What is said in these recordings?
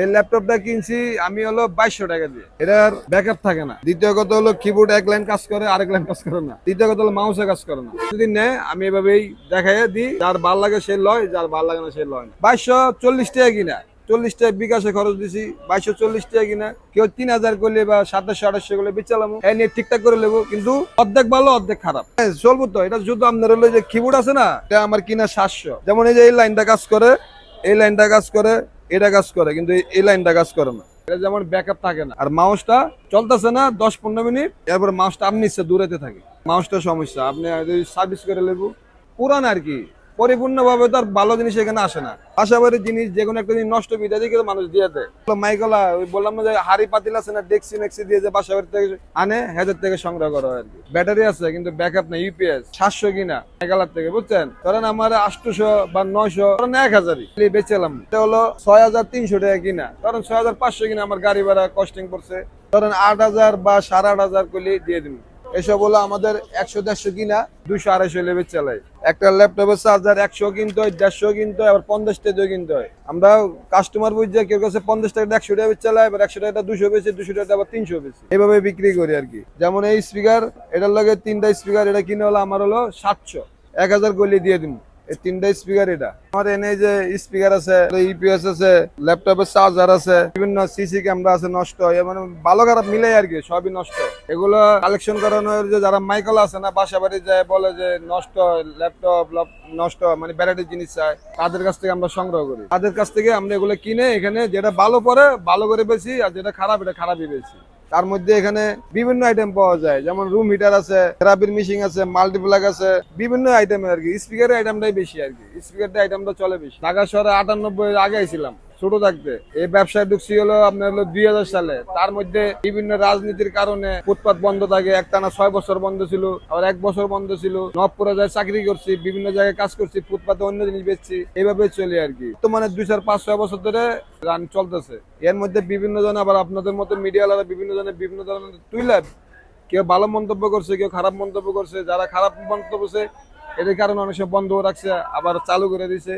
এই ল্যাপটপটা কিনছি আমি হলো বাইশশো টাকা দিয়ে। এটার ব্যাকআপ থাকে না। দ্বিতীয় কথা হলো কিবোর্ড এক লাইন কাজ করে, আরেক লাইন কাজ করে না। তৃতীয় কথা হলো মাউসে কাজ করে না। যদি নেয় আমি এভাবেই দেখাই দিই, যার ভালো লাগে সে লয়, যার ভালো লাগে না সে লয় না। বাইশশো চল্লিশ টাকা কিনা। চল্লিশ টাকা বিকাশে খরচ দিছি, বাইশশো চল্লিশ টাকা কিনা। কেউ তিন হাজার করলে বা সাতাশশো, আঠাশশো করলে বেচালাম এই নিয়ে ঠিকঠাক করে নেব কিন্তু অর্ধেক ভালো, অর্ধেক খারাপ। চলবো তো, এটা শুধু আপনার হলো যে কিবোর্ড আছে না, এটা আমার কিনা সাতশো। যেমন এই যে এই লাইনটা কাজ করে, এই লাইনটা কাজ করে এটা কাজ করে, কিন্তু এই- লাইনটা কাজ করে না। এটা যেমন ব্যাকআপ থাকে না। আর মাউসটা চলতেছে না দশ পনেরো মিনিট, এরপর মাউসটা আপনি দূরেতে থাকে। মাউসটা সমস্যা। আপনি সার্ভিস করে লেবু, পুরান আর কি। পরিপূর্ণভাবে তো আর ভালো জিনিস এখানে আসে না। পাশাপাশি জিনিস যে কোনো একটা জিনিস নষ্ট বিদা দিয়ে মানুষ দিয়ে মাইকলা, ওই বললাম যে হাড়ি পাতিল আছে না, ডেক্সি মেক্সি দিয়ে যে বাসাবাড়ি থেকে আনে, হেদের থেকে সংগ্রহ করা হয় ব্যাটারি আছে, কিন্তু ব্যাকআপ না ইউপিএস, সাতশো কিনা মেঘালয় থেকে, বুঝছেন? কারণ আমার আটশোশো বা নয়শো কারণ এক হাজারই বেচেলাম এটা হলো ছয় হাজার তিনশো টাকা কিনা। কারণ ছয় হাজার পাঁচশো কিনা আমার গাড়ি ভাড়া কস্টিং পড়ছে। ধরেন আট হাজার বা সাড়ে আট হাজার করলে দিয়ে দিন এসব হলো আমাদের একশো, দেড়শো কিনা দুশো আড়াইশো লেভেল চালাই একটা ল্যাপটপের চার্জার একশো কিনতে হয়, দেড়শো কিনতে হয়, আবার পঞ্চাশ টাকা কিনতে হয়। আমরা কাস্টমার বুঝে কেউ কাছে পঞ্চাশ টাকা, একশো টাকা চালাই আবার একশো টাকা দুশো বেশি দুশো টাকা আবার তিনশো বেশি এইভাবে বিক্রি করি আর কি। যেমন এই স্পিকার এটার লগে তিনটা স্পিকার এটা কিনে হলো, আমার হলো সাতশো। এক হাজার গলি দিয়ে দিব এই তিনটা স্পিকার এটা। আমার এনে যে স্পিকার আছে ইপিএস আছে ল্যাপটপের চার্জার আছে, বিভিন্ন সিসি ক্যামেরা আছে, নষ্ট মানে ভালো খারাপ মিলে আর কি, সবই নষ্ট এগুলো কালেকশন করানোর যে যারা মাইকেল আছে না, বাসা বাড়ি যায় বলে যে নষ্ট ল্যাপটপ নষ্ট মানে ব্যাটারি জিনিস চায়, তাদের কাছ থেকে আমরা সংগ্রহ করি। তাদের কাছ থেকে আমরা এগুলো কিনে এখানে যেটা ভালো পরে ভালো করে বেশি, আর যেটা খারাপ, এটা খারাপই বেশি। তার মধ্যে এখানে বিভিন্ন আইটেম পাওয়া যায়। যেমন রুম হিটার আছে থেরাপির মেশিন আছে মাল্টিপ্লাগ আছে, বিভিন্ন আইটেম আর কি। স্পিকারের আইটেমটাই বেশি আর কি। স্পিকারটা আইটেমটা চলে বেশি। ঢাকা শহরে আটানব্বই আগে ছিলাম ছোট থাকতে। এই ব্যবসায় ঢুকছি হলো আপনার হলো দুই হাজার সালে। তার মধ্যে বিভিন্ন রাজনীতির কারণে ফুটপাত বন্ধ থাকে। একটানা ছয় বছর বন্ধ ছিল, আবার এক বছর বন্ধ ছিল। নবপুরে যায় চাকরি করছি, বিভিন্ন জায়গায় কাজ করছি, ফুটপাতে অন্য জিনিস বেচছি। এইভাবে চলি আর কি। তো মানে দুই চার পাঁচ ছয় বছর ধরে রান চলতেছে। এর মধ্যে বিভিন্ন জন আবার আপনাদের মতো মিডিয়ালারা বিভিন্ন জনের বিভিন্ন ধরনের তুইলা। কেউ ভালো মন্তব্য করছে, কেউ খারাপ মন্তব্য করছে। যারা খারাপ মন্তব্য করছে, এদের কারণে অনেক সময় বন্ধ রাখছে, আবার চালু করে দিছে।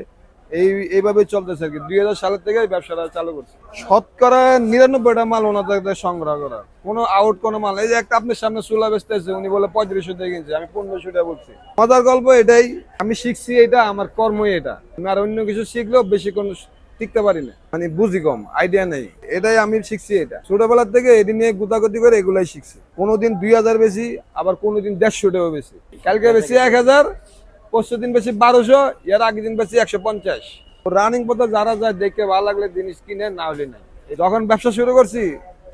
এই, এইভাবে চলতেছে আর কি। দুই হাজার সালের থেকে ব্যবসাটা চালু করছে। শতকরা নিরানব্বইটা মাল ওনাদের সংগ্রহ করা। কোনো আউট কোনো মাল। এই যে একটা আপনার সামনে চুলা বেচতেছে, উনি বলে পঁয়ত্রিশশো দিয়ে কিনছে। আমি পনেরোশো টাকা বলছি। মজার গল্প এটাই, আমি শিখছি এটা, আমার কর্মই এটা। আমি আর অন্য কিছু শিখলেও বেশি কোনো টিকতে পারি না। মানে বুঝি কম আইডিয়া নেই। এটাই আমি শিখছি এটা। ছোটবেলার থেকে এটি নিয়ে গুতাগুতি করে এগুলাই শিখছি। কোনোদিন দুই হাজার বেশি, আবার কোনোদিন দেড়শো টাকা বেশি। কালকে বেশি এক হাজার পরশু দিন বেশি বারোশো, এর আগের দিন বেশি একশো পঞ্চাশ। রানিং পথে যারা যায় দেখতে ভালো লাগলে জিনিস কিনে, না হলে নাই। যখন ব্যবসা শুরু করছি,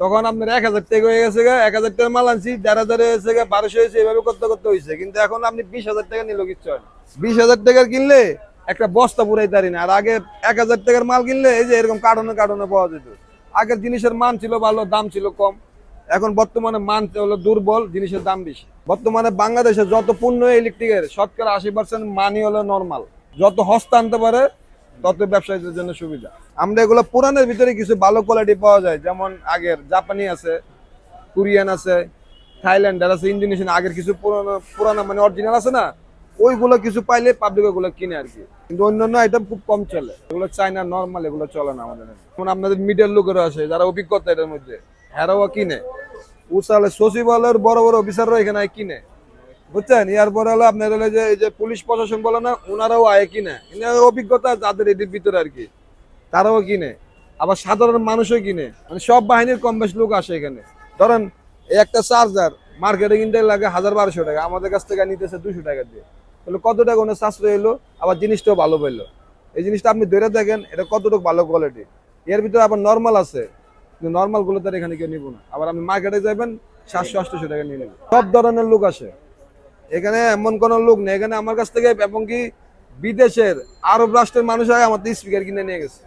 তখন আপনার এক হাজার টাকা হয়ে গেছে এক হাজার টাকা মাল আনছি, দেড় হাজার হয়েছে বারোশো হয়েছে, এভাবে করতে করতে হয়েছে। কিন্তু এখন আপনি বিশ হাজার টাকা নিলেও কিচ্ছু হয় বিশ হাজার টাকার কিনলে একটা বস্তা পুরাই তারি না। আর আগে এক হাজার টাকার মাল কিনলে এই যে এরকম কার্টনে কার্টনে পাওয়া যেত। আগের জিনিসের মান ছিল ভালো, দাম ছিল কম। এখন বর্তমানে মান হলো দুর্বল, জিনিসের দাম বেশি। বর্তমানে বাংলাদেশে যত পণ্য ইলেকট্রিকের শতকরা আশি পার্সেন্ট মানই হলো নর্মাল যত হস্ত আনতে পারে, তত ব্যবসায়ীদের জন্য সুবিধা। আমরা এগুলো পুরানের ভিতরে কিছু ভালো কোয়ালিটি পাওয়া যায়, যেমন আগের জাপানি আছে, কোরিয়ান আছে থাইল্যান্ডের আছে, ইন্দোনেশিয়ান, আগের কিছু পুরানো পুরানো মানে অরিজিনাল আছে না, ওইগুলো কিছু পাইলে পাবলিক ওগুলো কিনে আর কি। কিন্তু অন্যান্য আইটেম খুব কম চলে। এগুলো চাইনা নর্মাল এগুলো চলে না আমাদের। যেমন আপনাদের মিডিয়ার লোকেরা আছে যারা অভিজ্ঞতা এটার মধ্যে, হেরাও কিনে। উসালে সচিবালয়ের বড় বড় অফিসাররা এখানে আয় কিনে। বুঝছেন? ইয়ার পরে হলো আপনার হলো যে, এই যে পুলিশ প্রশাসন বলে না ওনারাও আয় কিনে। অভিজ্ঞতা যাদের এটির ভিতরে আর কি। তারাও কিনে। আবার সাধারণ মানুষও কিনে। মানে সব বাহিনীর কম বেশ লোক আসে এখানে। ধরেন, এই একটা চার্জার মার্কেটে কিনতে লাগে হাজার বারোশো টাকা, আমাদের কাছ থেকে নিতেছে দুশো টাকা দিয়ে। তাহলে কত টাকা ওনার সাশ্রয় এলো? আবার জিনিসটাও ভালো পেল এই জিনিসটা আপনি ধরে দেখেন, এটা কতটুকু ভালো কোয়ালিটি এর ভিতরে আবার নর্মাল আছে। কিন্তু নর্মালগুলো তার এখানে কেউ নিব না। আবার আপনি মার্কেটে যাবেন সাতশো আটশোশো টাকা নিয়ে নেবেন। সব ধরনের লোক আসে। এখানে এমন কোনো লোক নেই। এখানে আমার কাছ থেকে এবং কি বিদেশের আরব রাষ্ট্রের মানুষ আগে আমার স্পিকার কিনে নিয়ে গেছে।